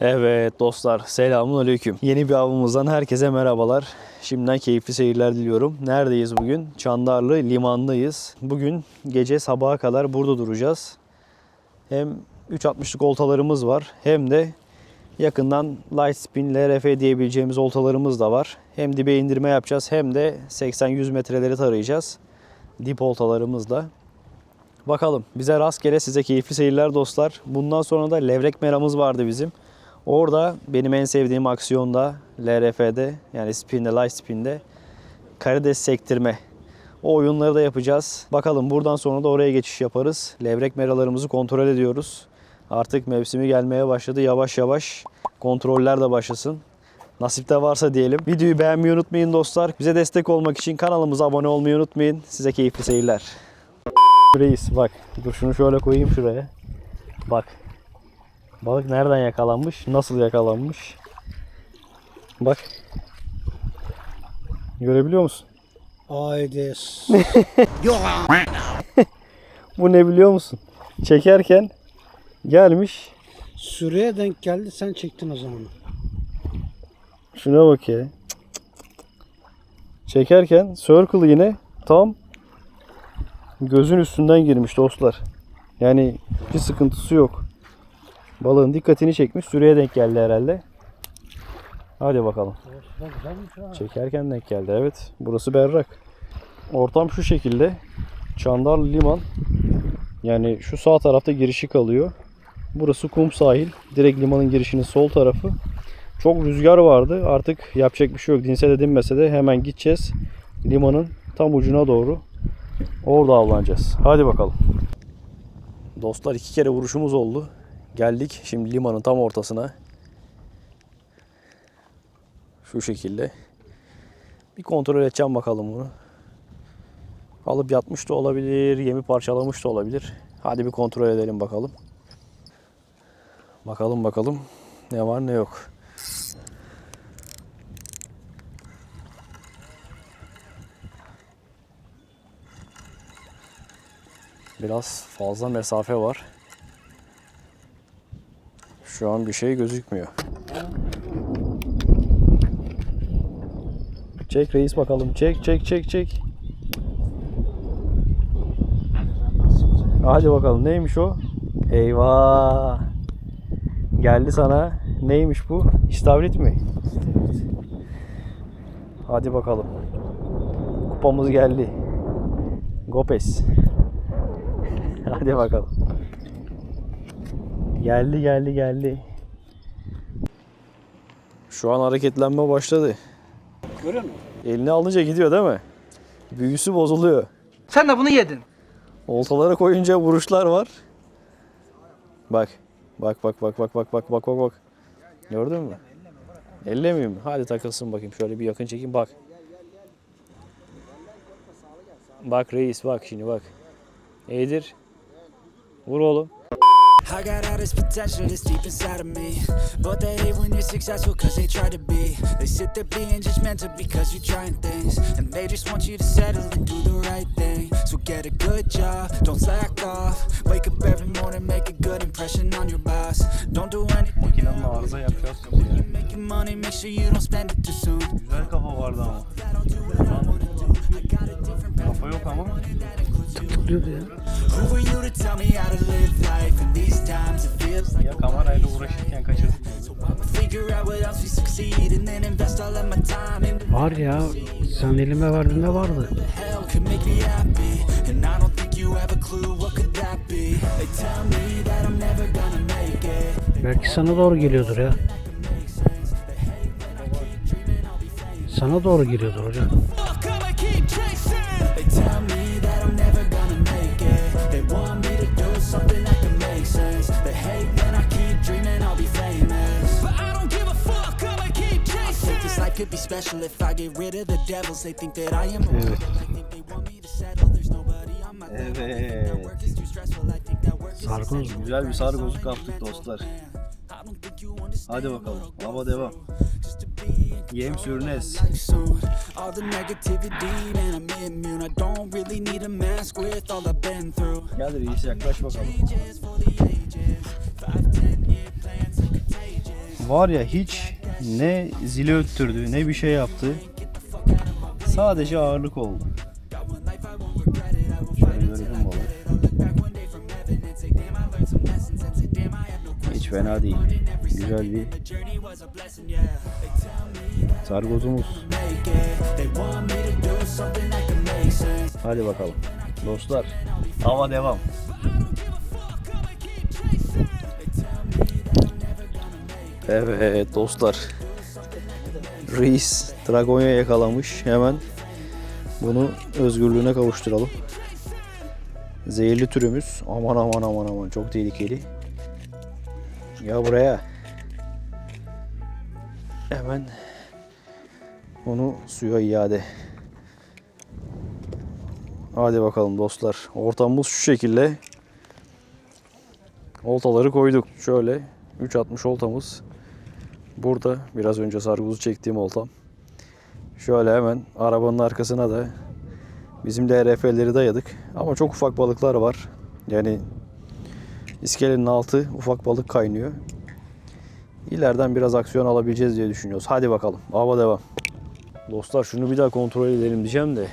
Evet dostlar selamun aleyküm. Yeni bir avımızdan herkese merhabalar. Şimdiden keyifli seyirler diliyorum. Neredeyiz bugün? Çandarlı limandayız. Bugün gece sabaha kadar burada duracağız. Hem 3.60'lık oltalarımız var hem de yakından light spin LRF diyebileceğimiz oltalarımız da var. Hem dibe indirme yapacağız hem de 80-100 metreleri tarayacağız. Dip oltalarımızla. Bakalım bize rastgele size keyifli seyirler dostlar. Bundan sonra da levrek meramız vardı bizim. Orada benim en sevdiğim aksiyonda LRF'de yani spin'de, light spin'de karides sektirme. O oyunları da yapacağız. Bakalım buradan sonra da oraya geçiş yaparız. Levrek meralarımızı kontrol ediyoruz. Artık mevsimi gelmeye başladı. Yavaş yavaş kontroller de başlasın. Nasipte varsa diyelim. Videoyu beğenmeyi unutmayın dostlar. Bize destek olmak için kanalımıza abone olmayı unutmayın. Size keyifli seyirler. Reis bak. Dur şunu şöyle koyayım şuraya. Bak. Balık nereden yakalanmış? Nasıl yakalanmış? Bak. Görebiliyor musun? Aydes. Bu ne biliyor musun? Çekerken gelmiş. Süreye denk geldi sen çektin o zaman. Şuna bak ya. Çekerken circle yine tam gözün üstünden girmiş dostlar. Yani bir sıkıntısı yok. Balığın dikkatini çekmiş. Süreye denk geldi herhalde. Hadi bakalım. Çekerken denk geldi. Evet. Burası berrak. Ortam şu şekilde. Çandarlı liman. Yani şu sağ tarafta girişi kalıyor. Burası kum sahil. Direkt limanın girişinin sol tarafı. Çok rüzgar vardı. Artık yapacak bir şey yok. Dinse de dinmese de hemen gideceğiz. Limanın tam ucuna doğru. Orada avlanacağız. Hadi bakalım. Dostlar iki kere vuruşumuz oldu. Geldik şimdi limanın tam ortasına. Şu şekilde. Bir kontrol edeceğim bakalım bunu. Alıp yatmış da olabilir, yemi parçalamış da olabilir. Hadi bir kontrol edelim bakalım. Bakalım bakalım ne var ne yok. Biraz fazla mesafe var. Şu an bir şey gözükmüyor. Çek reis bakalım. Çek çek çek çek. Hadi bakalım neymiş o? Eyvah. Geldi sana. Neymiş bu? İstavrit mi? Hadi bakalım. Kupamız geldi. Gopes. Hadi bakalım. Geldi geldi geldi. Şu an hareketlenme başladı. Görüyor musun? Eline alınca gidiyor değil mi? Büyüsü bozuluyor. Sen de bunu yedin. Oltalara koyunca vuruşlar var. Bak. Bak bak bak bak bak bak bak bak bak. Gördün mü? Ellemiyor mu? Hadi takılsın bakayım. Şöyle bir yakın çekeyim bak. Bak reis bak şimdi bak. Eğdir. Vur oğlum. I got all this potential that's deep inside of me. But they hate when you're successful cause they try to be. They sit there being judgmental because you're trying things. And they just want you to settle and do the right thing. So get a good job, don't slack off. Wake up every morning, make a good impression on your boss. Don't do anything Makinenin arıza yapacağız. You're making money, make sure you don't spend it too soon. Güzel kafa vardı ama. Kafa yok ama. Ya kamerayla uğraşırken kaçırdık. Var ya, sen elime verdiğinde vardı. Belki sana doğru geliyordur ya. Sana doğru geliyordur hocam could be special if I get rid of the devils. They think that I am a rebel I think they want me to settle. There's nobody on my level They think that work is too stressful. I think that work is Sargoz mu? Güzel bir sargozluk kaptık dostlar. Hadi bakalım. Hava devam. Yem sürünez. All the negativity, man, I'm immune. I don't really need a mask with all I've been through. Gel reis yaklaş bakalım. Var ya hiç ne zili öttürdü ne bir şey yaptı. Sadece ağırlık oldu. Şöyle görelim balık. Hiç fena değil. Güzel bir sargozumuz. Hadi bakalım. Dostlar hava devam. Evet dostlar. Reis Dragonya yakalamış. Hemen bunu özgürlüğüne kavuşturalım. Zehirli türümüz. Aman aman aman aman çok tehlikeli. Ya buraya. Hemen onu suya iade. Hadi bakalım dostlar. Ortamımız şu şekilde. Oltaları koyduk. Şöyle 3.60 oltamız. Burada biraz önce sarguzu çektiğim oltam. Şöyle hemen arabanın arkasına da bizim DRF'leri dayadık. Ama çok ufak balıklar var. Yani iskelenin altı ufak balık kaynıyor. İleriden biraz aksiyon alabileceğiz diye düşünüyoruz. Hadi bakalım. Hava devam. Dostlar şunu bir daha kontrol edelim diyeceğim de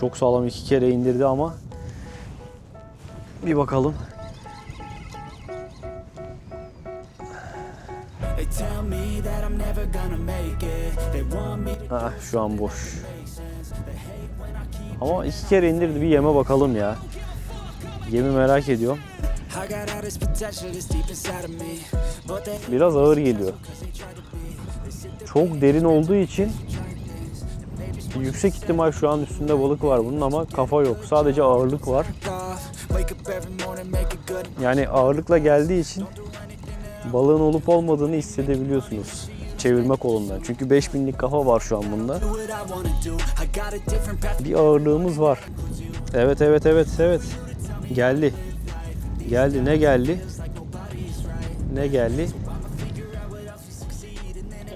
çok sağlam iki kere indirdi ama bir bakalım. To Ah şu an boş. Ama iki kere indirdi bir yeme bakalım ya. Yemi merak ediyorum. Biraz ağır geliyor. Çok derin olduğu için yüksek ihtimal şu an üstünde balık var bunun ama kafa yok. Sadece ağırlık var. Yani ağırlıkla geldiği için balığın olup olmadığını hissedebiliyorsunuz çevirme kolundan. Çünkü 5000'lik kafa var şu an bunda. Bir ağırlığımız var. Evet evet evet evet. Geldi. Geldi ne geldi? Ne geldi?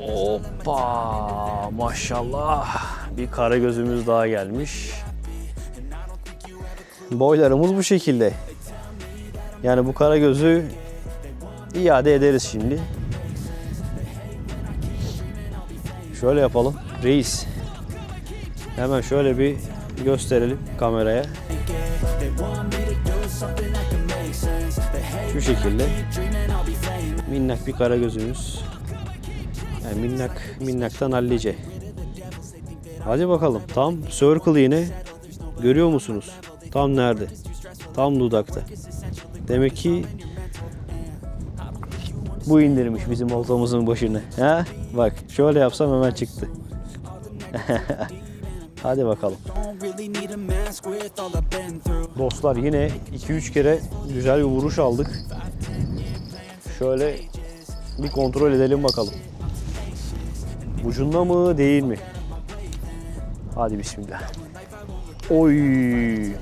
Hoppa maşallah. Bir kara gözümüz daha gelmiş. Boylarımız bu şekilde. Yani bu kara gözü iade ederiz şimdi. Şöyle yapalım. Reis. Hemen şöyle bir gösterelim kameraya. Şu şekilde minnak bir kara gözümüz. Yani minnak minnaktan hallice. Hadi bakalım. Tam circle yine. Görüyor musunuz? Tam nerede? Tam dudakta. Demek ki bu indirmiş bizim oltamızın başını. Ha? Bak şöyle yapsam hemen çıktı. Hadi bakalım. Dostlar yine 2-3 kere güzel bir vuruş aldık. Şöyle bir kontrol edelim bakalım. Ucunda mı değil mi? Hadi bismillah. Oy.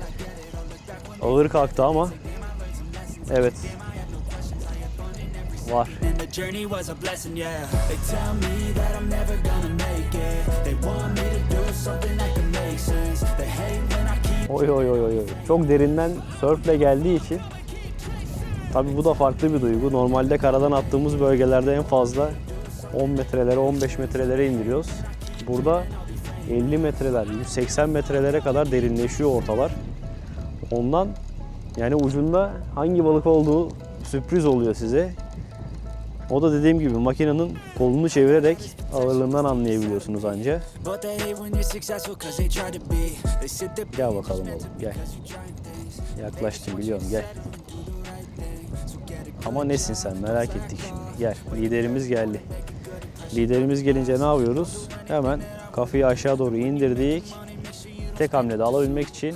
Ağır kalktı ama. Evet. Var. Oy oy oy. oy. Çok derinden sörfle geldiği için tabi bu da farklı bir duygu. Normalde karadan attığımız bölgelerde en fazla 10 metrelere 15 metrelere indiriyoruz. Burada 50 metreler 180 metrelere kadar derinleşiyor ortalar. Ondan yani ucunda hangi balık olduğu sürpriz oluyor size. O da dediğim gibi makinenin kolunu çevirerek ağırlığından anlayabiliyorsunuz anca. Gel bakalım oğlum gel. Yaklaştım biliyorum gel. Ama nesin sen merak ettik şimdi. Gel liderimiz geldi. Liderimiz gelince ne yapıyoruz? Hemen kafayı aşağı doğru indirdik. Tek hamlede alabilmek için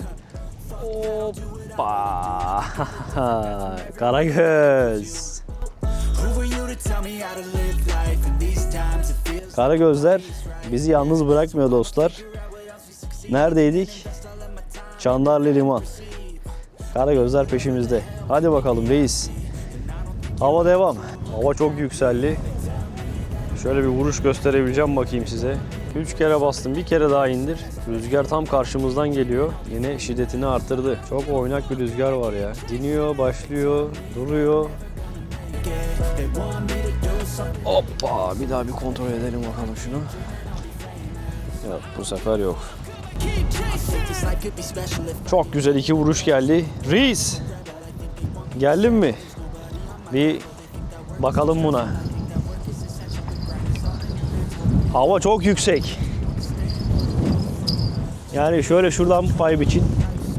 Hoppa! Karagöz. Karagözler bizi yalnız bırakmıyor dostlar. Neredeydik? Çandarlı Liman. Karagözler peşimizde. Hadi bakalım reis. Hava devam. Hava çok yükseldi. Şöyle bir vuruş gösterebileceğim bakayım size. Üç kere bastım, bir kere daha indir. Rüzgar tam karşımızdan geliyor. Yine şiddetini arttırdı. Çok oynak bir rüzgar var ya. Diniyor, başlıyor, duruyor. Hoppa bir daha bir kontrol edelim bakalım şunu. Yok bu sefer yok. Çok güzel iki vuruş geldi. Reis. Geldin mi? Bir bakalım buna. Hava çok yüksek. Yani şöyle şuradan pay biçin.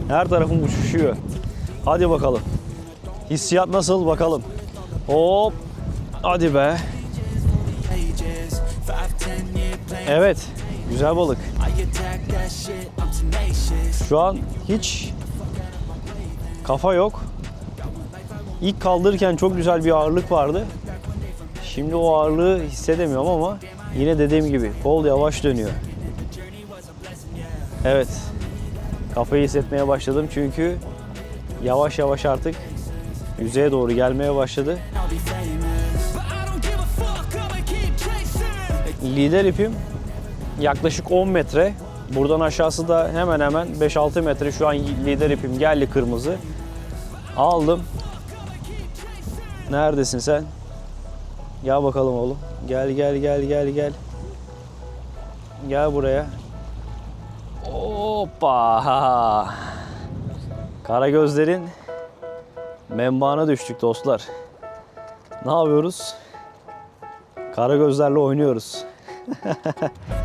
Her tarafım uçuşuyor. Hadi bakalım. Hissiyat nasıl bakalım. Hop. Hadi be. Evet. Güzel balık. Şu an hiç kafa yok. İlk kaldırırken çok güzel bir ağırlık vardı. Şimdi o ağırlığı hissedemiyorum ama yine dediğim gibi kol yavaş dönüyor. Evet. Kafayı hissetmeye başladım çünkü yavaş yavaş artık yüzeye doğru gelmeye başladı. Lider ipim yaklaşık 10 metre. Buradan aşağısı da hemen hemen 5-6 metre. Şu an lider ipim geldi kırmızı. Aldım. Neredesin sen? Gel bakalım oğlum. Gel gel gel gel gel. Gel buraya. Hoppa. Kara gözlerin membana düştük dostlar. Ne yapıyoruz? Kara gözlerle oynuyoruz.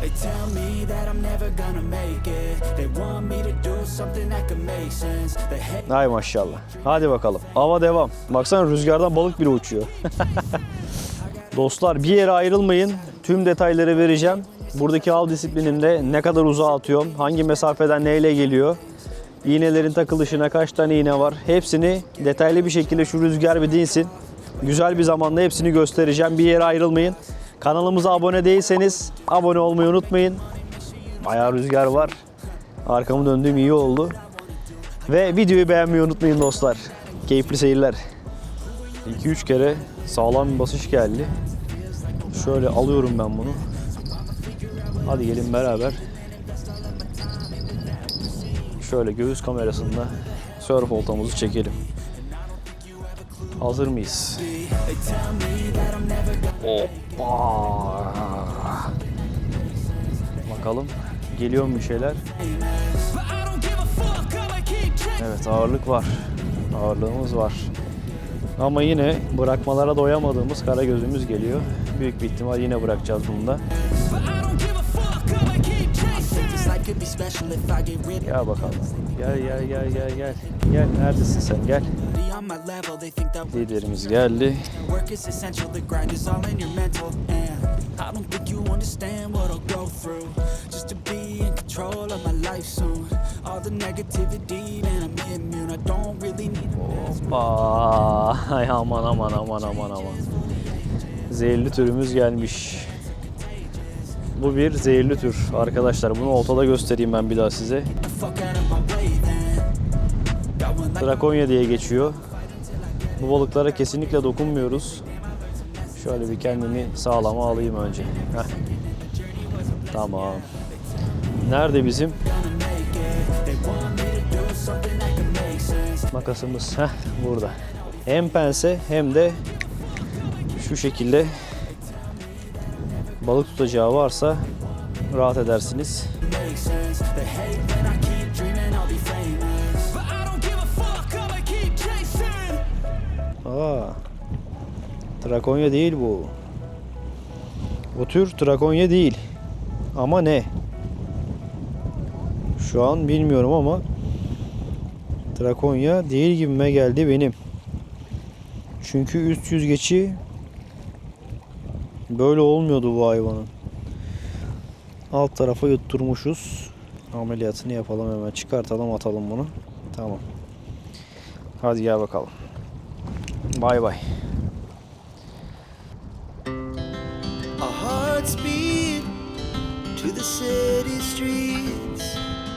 They tell me that I'm never gonna make it. They want me to do something that could make sense. They hate Hay maşallah. Hadi bakalım. Hava devam. Baksana rüzgardan balık bile uçuyor. Dostlar bir yere ayrılmayın. Tüm detayları vereceğim. Buradaki av disiplinimde ne kadar uzağa atıyorum, hangi mesafeden neyle geliyor, iğnelerin takılışına kaç tane iğne var. Hepsini detaylı bir şekilde şu rüzgar bir dinsin. Güzel bir zamanda hepsini göstereceğim. Bir yere ayrılmayın. Kanalımıza abone değilseniz abone olmayı unutmayın. Bayağı rüzgar var. Arkamı döndüğüm iyi oldu. Ve videoyu beğenmeyi unutmayın dostlar. Keyifli seyirler. 2-3 kere sağlam bir basış geldi. Şöyle alıyorum ben bunu. Hadi gelin beraber. Şöyle göğüs kamerasında surf oltamızı çekelim. Hazır mıyız? Hoppa. Bakalım geliyor mu bir şeyler? Evet ağırlık var. Ağırlığımız var. Ama yine bırakmalara doyamadığımız kara gözümüz geliyor. Büyük bir ihtimal yine bırakacağız bunu da. Gel bakalım. Gel gel gel gel gel. Gel neredesin sen gel. Liderimiz geldi. just to be in control of my life soon. All the negativity, man, I'm immune. I don't really need a Aa, ay aman aman aman aman aman. Zehirli türümüz gelmiş. Bu bir zehirli tür arkadaşlar. Bunu oltada göstereyim ben bir daha size. Drakonya diye geçiyor. Bu balıklara kesinlikle dokunmuyoruz. Şöyle bir kendimi sağlama alayım önce. Heh. Tamam. Nerede bizim makasımız? Heh, burada. Hem pense hem de şu şekilde balık tutacağı varsa rahat edersiniz. Aa, Trakonya değil bu. Bu tür Trakonya değil. Ama ne? Şu an bilmiyorum ama Trakonya değil gibime geldi benim. Çünkü üst yüzgeci böyle olmuyordu bu hayvanın. Alt tarafa yutturmuşuz. Ameliyatını yapalım hemen. Çıkartalım atalım bunu. Tamam. Hadi gel bakalım. Bay bay. To the city streets.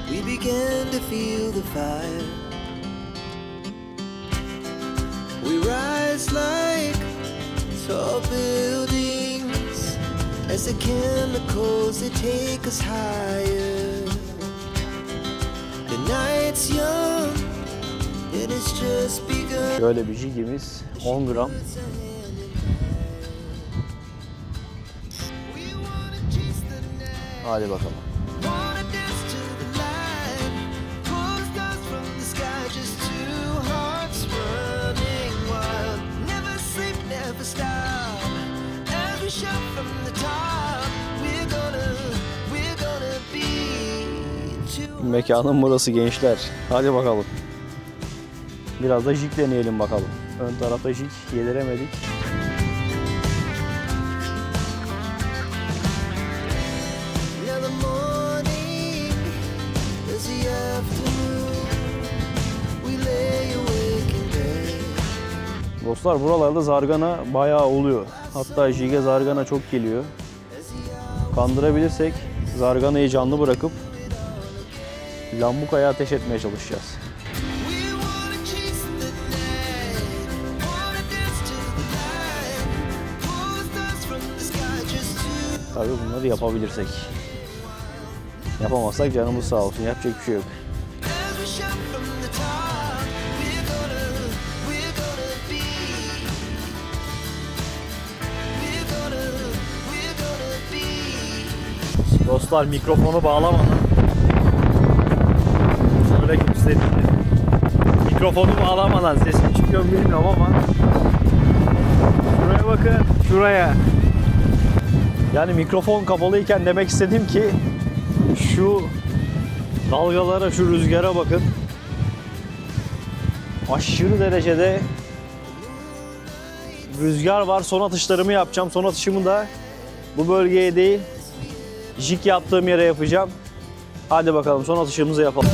We began to feel the fire. rise like tall buildings as the chemicals they take us higher. The night's young and it's just begun. Şöyle bir jigimiz 10 gram. Hadi bakalım. Mekanın burası gençler. Hadi bakalım. Biraz da jig deneyelim bakalım. Ön tarafta jig yediremedik. Dostlar buralarda zargana bayağı oluyor. Hatta jige zargana çok geliyor. Kandırabilirsek zarganayı canlı bırakıp lambukaya ateş etmeye çalışacağız. Tabii bunları yapabilirsek. Yapamazsak canımız sağ olsun. Yapacak bir şey yok. As we shout Mikrofonu bağlamadan sesim çıkıyor bilmiyorum ama şuraya bakın şuraya. Yani mikrofon kapalıyken demek istedim ki şu dalgalara şu rüzgara bakın. Aşırı derecede rüzgar var. Son atışlarımı yapacağım. Son atışımı da bu bölgeye değil jig yaptığım yere yapacağım. Hadi bakalım son atışımızı yapalım.